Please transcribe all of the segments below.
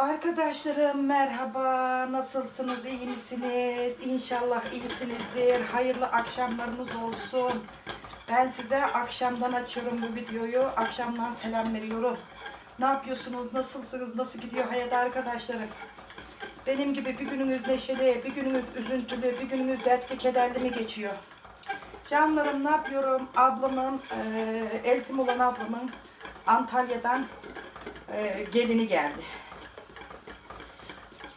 Arkadaşlarım merhaba. Nasılsınız? İyi misiniz? İnşallah iyisinizdir. Hayırlı akşamlarınız olsun. Ben size akşamdan açıyorum bu videoyu. Akşamdan selam veriyorum. Ne yapıyorsunuz? Nasılsınız? Nasıl gidiyor hayat arkadaşlarım? Benim gibi bir gününüz neşeli, bir gününüz üzüntülü, bir gününüz dertli, kederli mi geçiyor? Canlarım ne yapıyorum? Ablamın, eee eltim olan ablamın Antalya'dan eee, gelini geldi.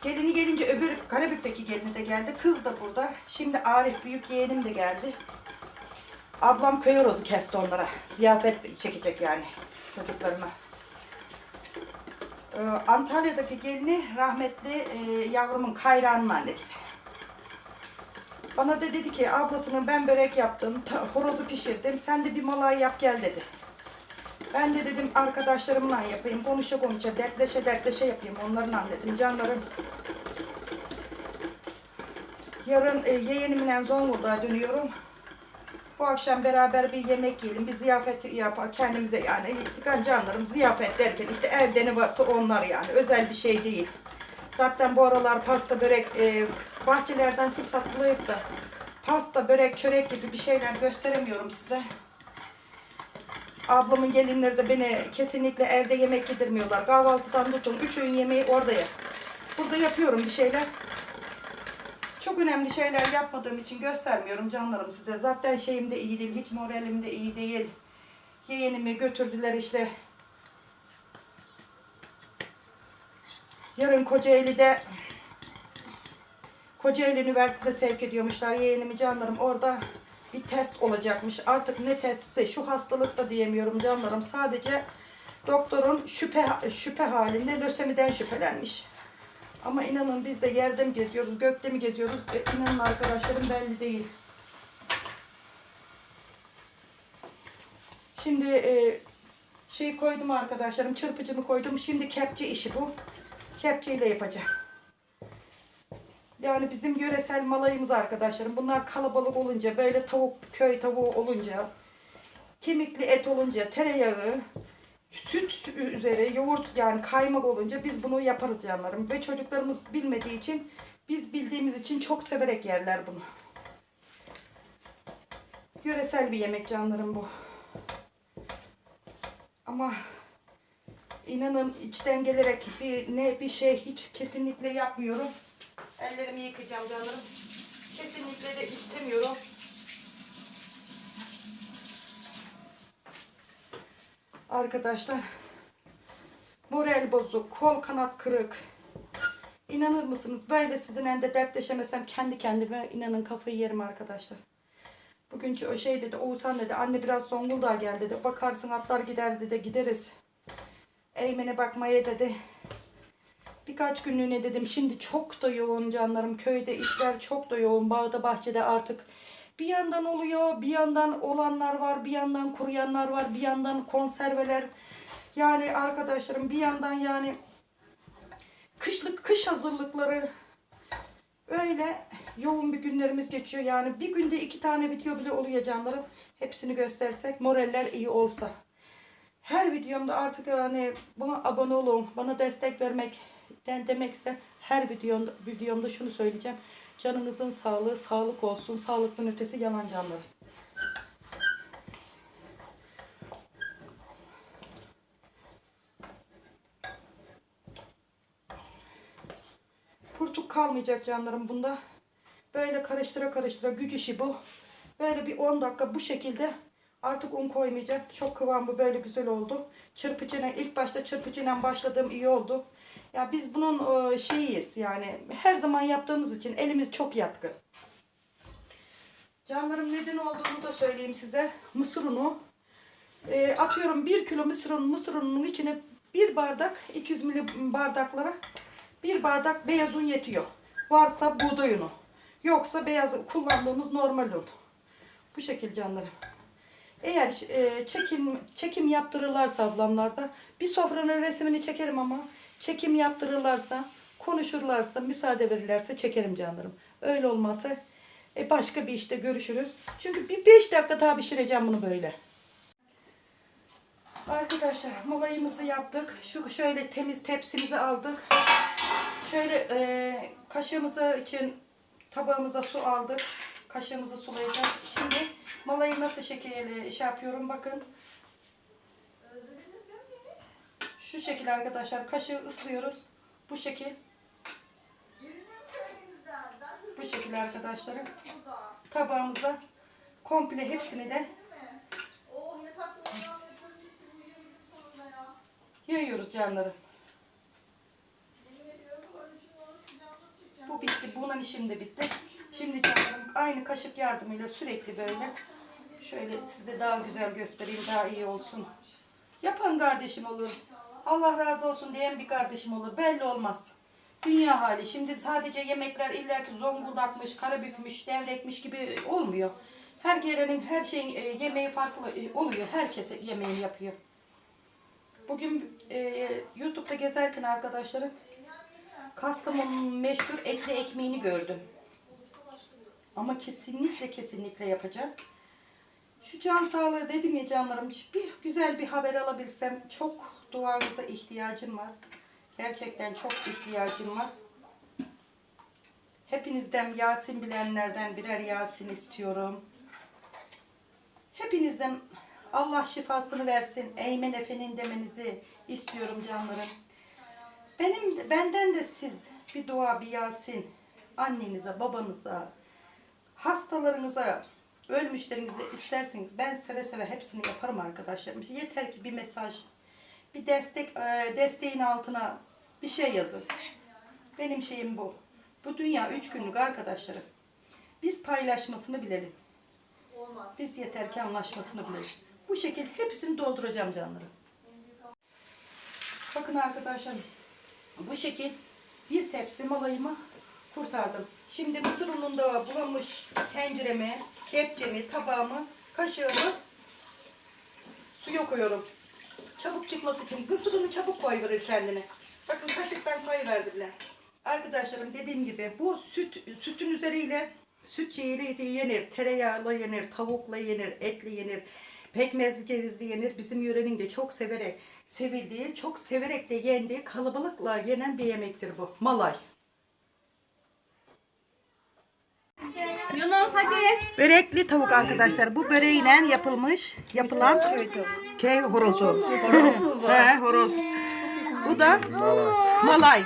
Gelini gelince öbür Karabük'teki gelini de geldi. Kız da burada. Şimdi Arif büyük yeğenim de geldi. Ablam köy horozu kesti onlara. Ziyafet çekecek yani çocuklarına. Ee, Antalya'daki gelini rahmetli e, yavrumun Kayra'nın annesi. Bana da dedi ki ablasının ben börek yaptım, horozu pişirdim, sen de bir malay yap gel dedi. Ben de dedim arkadaşlarımla yapayım, konuşa konuşa, dertleşe dertleşe yapayım onlarla dedim canlarım. Yarın e, yeğenimle Zonguldak'a dönüyorum. Bu akşam beraber bir yemek yiyelim, bir ziyafet yap kendimize yani İltikan canlarım ziyafet derken işte evde ne varsa onlar yani özel bir şey değil. Zaten bu aralar pasta börek e, bahçelerden fırsat bulayıp da pasta börek çörek gibi bir şeyler gösteremiyorum size. Ablamın gelinleri de beni kesinlikle evde yemek yedirmiyorlar. Kahvaltıdan tutun. Üç öğün yemeği orada yap. Burada yapıyorum bir şeyler. Çok önemli şeyler yapmadığım için göstermiyorum canlarım size. Zaten şeyim de iyi değil. Hiç moralim de iyi değil. Yeğenimi götürdüler işte. Yarın Kocaeli'de Kocaeli Üniversitesi'de sevk ediyormuşlar yeğenimi canlarım. Orada bir test olacakmış. Artık ne testse şu hastalık da diyemiyorum canlarım. Sadece doktorun şüphe şüphe halinde lösemiden şüphelenmiş. Ama inanın biz de yerde mi geziyoruz, gökte mi geziyoruz? E, inanın arkadaşlarım belli değil. Şimdi e, şey koydum arkadaşlarım, çırpıcımı koydum. Şimdi kepçe işi bu. Kepçeyle yapacağım. Yani bizim yöresel malayımız arkadaşlarım. Bunlar kalabalık olunca, böyle tavuk, köy tavuğu olunca, kemikli et olunca, tereyağı, süt üzeri, yoğurt yani kaymak olunca biz bunu yaparız canlarım. Ve çocuklarımız bilmediği için, biz bildiğimiz için çok severek yerler bunu. Yöresel bir yemek canlarım bu. Ama inanın içten gelerek bir ne bir şey hiç kesinlikle yapmıyorum. Ellerimi yıkayacağım canlarım. Kesinlikle de istemiyorum. Arkadaşlar moral bozuk, kol kanat kırık. İnanır mısınız? Böyle sizinle de dertleşemesem kendi kendime inanın kafayı yerim arkadaşlar. Bugün o şey dedi, Oğuzhan dedi, anne biraz Zonguldak'a gel dedi. Bakarsın atlar gider dedi, gideriz. Eymen'e bakmaya dedi. Birkaç günlüğüne dedim. Şimdi çok da yoğun canlarım. Köyde işler çok da yoğun. Bağda bahçede artık bir yandan oluyor. Bir yandan olanlar var. Bir yandan kuruyanlar var. Bir yandan konserveler. Yani arkadaşlarım bir yandan yani kışlık kış hazırlıkları öyle yoğun bir günlerimiz geçiyor. Yani bir günde iki tane video bile oluyor canlarım. Hepsini göstersek moraller iyi olsa. Her videomda artık yani bana abone olun, bana destek vermekten demekse her videomda, videomda şunu söyleyeceğim. Canınızın sağlığı sağlık olsun. Sağlıktan ötesi yalan canları. Kurtuk kalmayacak canlarım bunda. Böyle karıştıra karıştıra güç işi bu. Böyle bir 10 dakika bu şekilde artık un koymayacağım. Çok kıvamı böyle güzel oldu. Çırpıcıyla ilk başta çırpıcıyla başladığım iyi oldu. Ya biz bunun e, şeyiyiz yani her zaman yaptığımız için elimiz çok yatkın. Canlarım neden olduğunu da söyleyeyim size. Mısır unu. E, atıyorum 1 kilo mısır, unu, mısır ununun içine bir bardak 200 ml bardaklara bir bardak beyaz un yetiyor. Varsa buğday unu. Yoksa beyaz kullandığımız normal un. Bu şekil canlarım. Eğer e, çekim çekim yaptırırlarsa ablamlarda bir sofranın resmini çekerim ama çekim yaptırırlarsa, konuşurlarsa, müsaade verirlerse çekerim canlarım. Öyle olmazsa e, başka bir işte görüşürüz. Çünkü bir 5 dakika daha pişireceğim bunu böyle. Arkadaşlar malayımızı yaptık. Şu şöyle temiz tepsimizi aldık. Şöyle e, kaşığımızı için tabağımıza su aldık. Kaşığımızı sulayacağız. Şimdi malayı nasıl şekilde şey yapıyorum bakın. Şu şekil arkadaşlar kaşığı ıslıyoruz. Bu şekil. Bu şekil arkadaşlarım. Tabağımıza komple hepsini de yayıyoruz canlarım. Bu bitti. Bunun işim de bitti. Şimdi canlarım aynı kaşık yardımıyla sürekli böyle şöyle size daha güzel göstereyim daha iyi olsun. Yapan kardeşim olur. Allah razı olsun diyen bir kardeşim olur. Belli olmaz. Dünya hali. Şimdi sadece yemekler illaki zonguldakmış, karabükmüş, devrekmiş gibi olmuyor. Her yerenin her şeyin e, yemeği farklı e, oluyor. Herkes yemeğini yapıyor. Bugün e, YouTube'da gezerken arkadaşlarım Kastamonu'nun meşhur etli ekmeğini gördüm. Ama kesinlikle kesinlikle yapacağım. Şu can sağlığı dedim ya canlarım bir güzel bir haber alabilsem çok duanıza ihtiyacım var. Gerçekten çok ihtiyacım var. Hepinizden Yasin bilenlerden birer Yasin istiyorum. Hepinizden Allah şifasını versin. Eymen Efe'nin demenizi istiyorum canlarım. Benim benden de siz bir dua bir Yasin annenize, babanıza, hastalarınıza, ölmüşlerinize isterseniz ben seve seve hepsini yaparım arkadaşlarım. Yeter ki bir mesaj, bir destek e, desteğin altına bir şey yazın. Benim şeyim bu. Bu dünya üç günlük arkadaşlarım. Biz paylaşmasını bilelim. Biz yeter ki anlaşmasını bilelim. Bu şekilde hepsini dolduracağım canlarım. Bakın arkadaşlar bu şekil bir tepsi malayımı kurtardım. Şimdi mısır ununda bulamış tenceremi, kepçemi, tabağımı, kaşığımı suya koyuyorum. Çabuk çıkması için mısır unu çabuk koyverir kendine. Bakın kaşıktan koyuverdiler. Arkadaşlarım dediğim gibi bu süt sütün üzeriyle süt şeyiyle yenir, tereyağıyla yenir, tavukla yenir, etle yenir, pekmezli cevizli yenir. Bizim yörenin de çok severek sevildiği, çok severek de yendiği, kalabalıkla yenen bir yemektir bu. Malay. Yunus hadi. Börekli tavuk arkadaşlar. Bu böreğiyle yapılmış, yapılan köy horozu. Horoz. He, horoz. Bu da malay.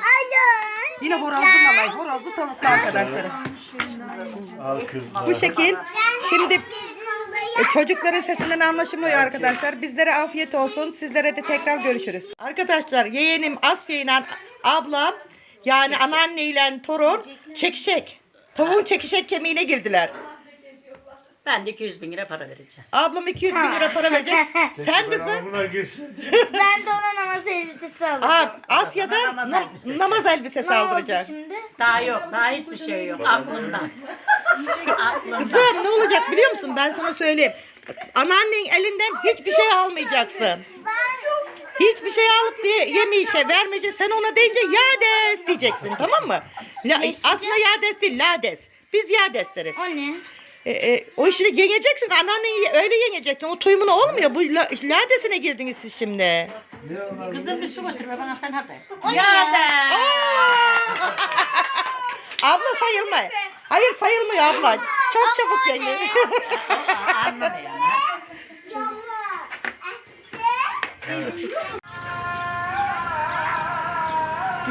Yine horozlu malay, horozlu tavuklu arkadaşlarım. Al kızlar. Bu şekil. Şimdi e, çocukların sesinden anlaşılmıyor arkadaşlar. Bizlere afiyet olsun. Sizlere de tekrar görüşürüz. Arkadaşlar yeğenim Asya ile ablam yani anneanne ile torun çekişek. Tavuğun çekişek kemiğine girdiler. Ben de 200 bin lira para vereceğim. Ablam 200 bin lira para verecek. Sen kızım. Girsin. Ben de ona namaz elbisesi alacağım. Aa, Asya'da Namaz nam- elbisesi. namaz elbisesi ne oldu aldıracak. şimdi? Daha yok. Daha hiçbir şey yok. Aklımdan. Aklımdan. Kızım ne olacak biliyor musun? Ben sana söyleyeyim. Anneannen elinden hiçbir şey almayacaksın. Hiçbir şey alıp diye yemeyişe vermeyecek. Sen ona deyince yades diyeceksin tamam mı? La, aslında yades değil lades. Biz yades deriz. O ne? E, e, o işi de yeneceksin. Anneanneni öyle yeneceksin. O tuyumuna olmuyor. Bu la, ladesine girdiniz siz şimdi. Kızım bir su götür be bana sen hadi. O ne Ya ya? da. Abla sayılma. Hayır sayılmıyor abla. Çok çabuk yeniyor. Anladı yani.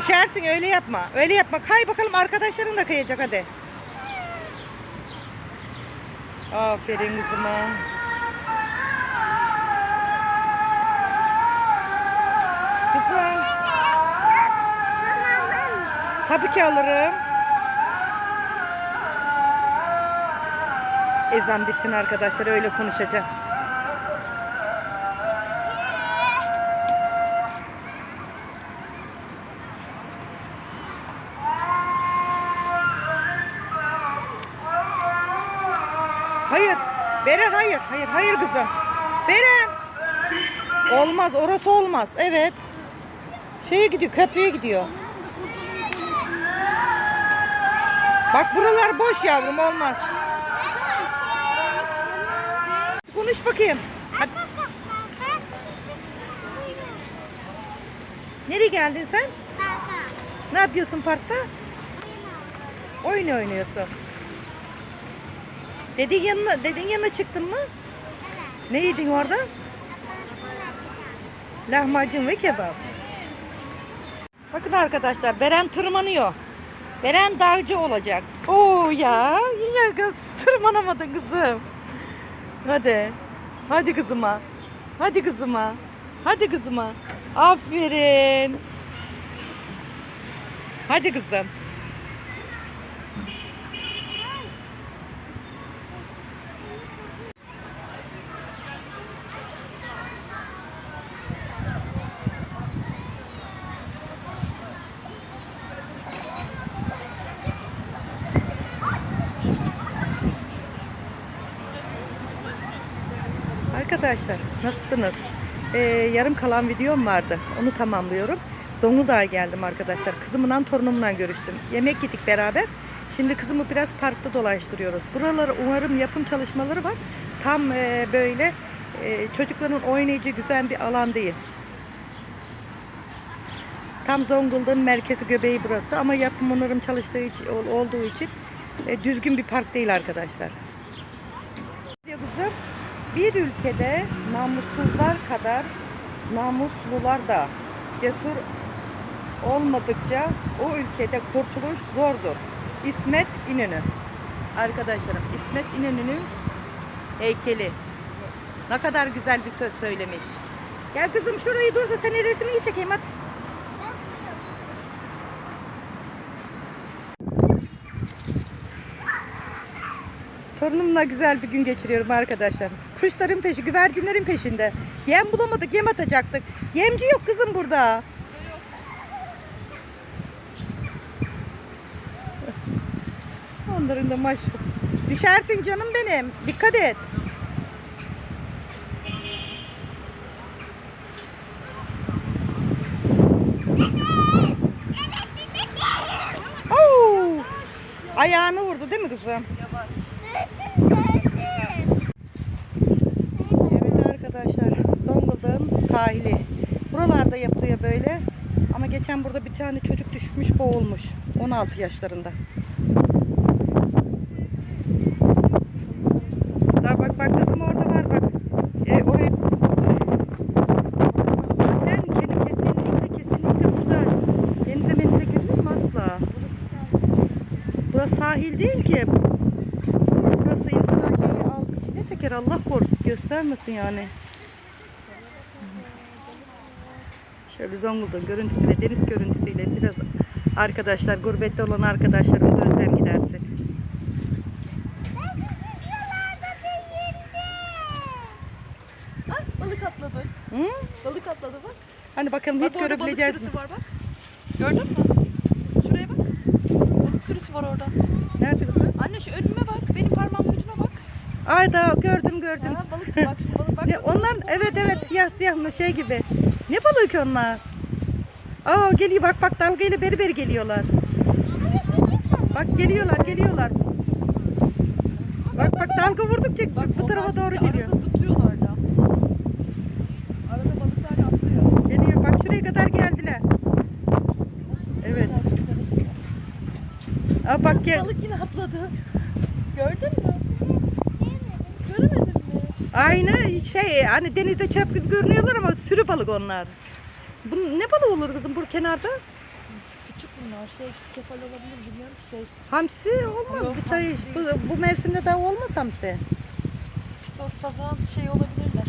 Düşersin öyle yapma. Öyle yapma. Kay bakalım arkadaşların da kayacak hadi. Aferin kızıma. Kızım. Tabii ki alırım. Ezan bitsin arkadaşlar öyle konuşacağım. Orası olmaz. Evet. Şeye gidiyor köprüye gidiyor. Bak buralar boş yavrum olmaz. Konuş bakayım. Hadi. Nereye geldin sen? Ne yapıyorsun parkta? Oyun oynuyorsun. Dedin yanına, dedin yanına çıktın mı? Ne yedin orada? Lahmacun ve kebap. Bakın arkadaşlar Beren tırmanıyor. Beren dağcı olacak. Oo ya, ya kız, tırmanamadın kızım. Hadi. Hadi kızıma. Hadi kızıma. Hadi kızıma. Aferin. Hadi kızım. Arkadaşlar nasılsınız? Ee, yarım kalan videom vardı. Onu tamamlıyorum. Zonguldak'a geldim arkadaşlar. Kızımla torunumla görüştüm. Yemek yedik beraber. Şimdi kızımı biraz parkta dolaştırıyoruz. Buraları umarım yapım çalışmaları var. Tam e, böyle e, çocukların oynayacağı güzel bir alan değil. Tam Zonguldak'ın merkezi göbeği burası ama yapım onarım çalıştığı için, ol- olduğu için e, düzgün bir park değil arkadaşlar. Kızım. Bir ülkede namussuzlar kadar namuslular da cesur olmadıkça o ülkede kurtuluş zordur. İsmet İnönü. Arkadaşlarım İsmet İnönü'nün heykeli. Ne kadar güzel bir söz söylemiş. Gel kızım şurayı dur da senin resmini çekeyim hadi. Torunumla güzel bir gün geçiriyorum arkadaşlar. Kuşların peşi, güvercinlerin peşinde. Yem bulamadık, yem atacaktık. Yemci yok kızım burada. Onların da maş. Düşersin canım benim. Dikkat et. Ayağını vurdu değil mi kızım? Evet arkadaşlar Zonguldak'ın sahili. Buralarda yapılıyor böyle. Ama geçen burada bir tane çocuk düşmüş boğulmuş. 16 yaşlarında. Daha bak bak kızım orada var bak. E, oraya Zaten kendi kesinlikle kesinlikle burada denize menize girilir mi asla? Burası sahil değil ki. Burası insana şeyi al içine çeker Allah korusun göstermesin yani. Şöyle Zonguldak görüntüsüyle deniz görüntüsüyle biraz arkadaşlar gurbette olan arkadaşlarımız özlem gidersin. Balık atladı. Hı? Balık atladı bak. Hani bakalım Bak hiç görebileceğiz mi? var bak. Gördün mü? Şuraya bak. Balık sürüsü var orada. Nerede kızım? Anne şu önüme bak. Benim parmağımın ucuna bak. Ay da gördüm gördüm. Ha, balık bak balık bak. Ne, onlar evet evet siyah siyah şey gibi. Ne balık onlar? Aa geliyor bak bak dalgayla beri beri geliyorlar. Bak geliyorlar geliyorlar. Bak bak dalga vurdukça Bak, bu tarafa doğru geliyor. Arada zıplıyorlar da. Arada balıklar da atlıyor. Geliyor bak şuraya kadar geldiler. Evet. Aa bak gel. Balık yine atladı. Gördün mü? Mi? Aynı şey hani denizde çöp gibi görünüyorlar ama sürü balık onlar. Bu ne balığı olur kızım bu kenarda? Küçük bunlar. Şey kefal olabilir bilmiyorum ki şey. Hamsi olmaz Yok, bu sayı. hamsi Bu, bu mevsimde daha olmaz hamsi. Pis o sazan şey olabilirler.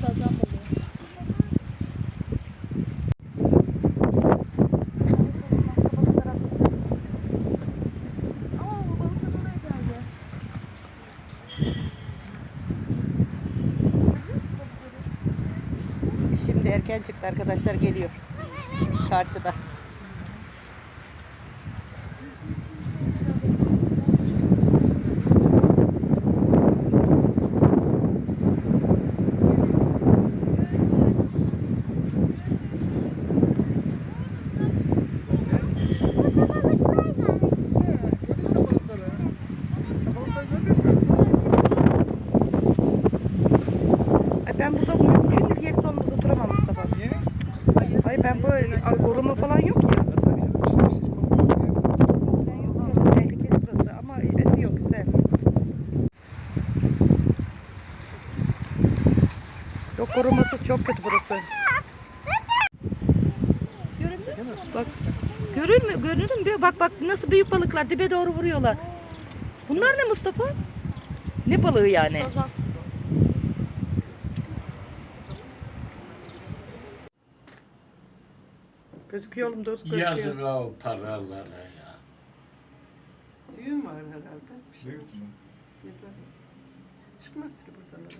Sazan balığı. Aa, balık da buraya geldi. Şimdi erken çıktı arkadaşlar geliyor. Karşıda. Ay ben burada mümkün değil yek olmaz oturamam Mustafa. ben bu koruma falan yok ya. Falan yok. Burası tehlikeli burası ama esiyor güzel. Koruması çok kötü burası. Bak görür mü? Görür mü? Bak bak nasıl büyük balıklar dibe doğru vuruyorlar. Bunlar ne Mustafa? Ne balığı yani? Sazan. Gözüküyor oğlum dur gözüküyor. Yazık o paralara ya. Düğün var herhalde. Bir şey. Da çıkmaz ki buradan.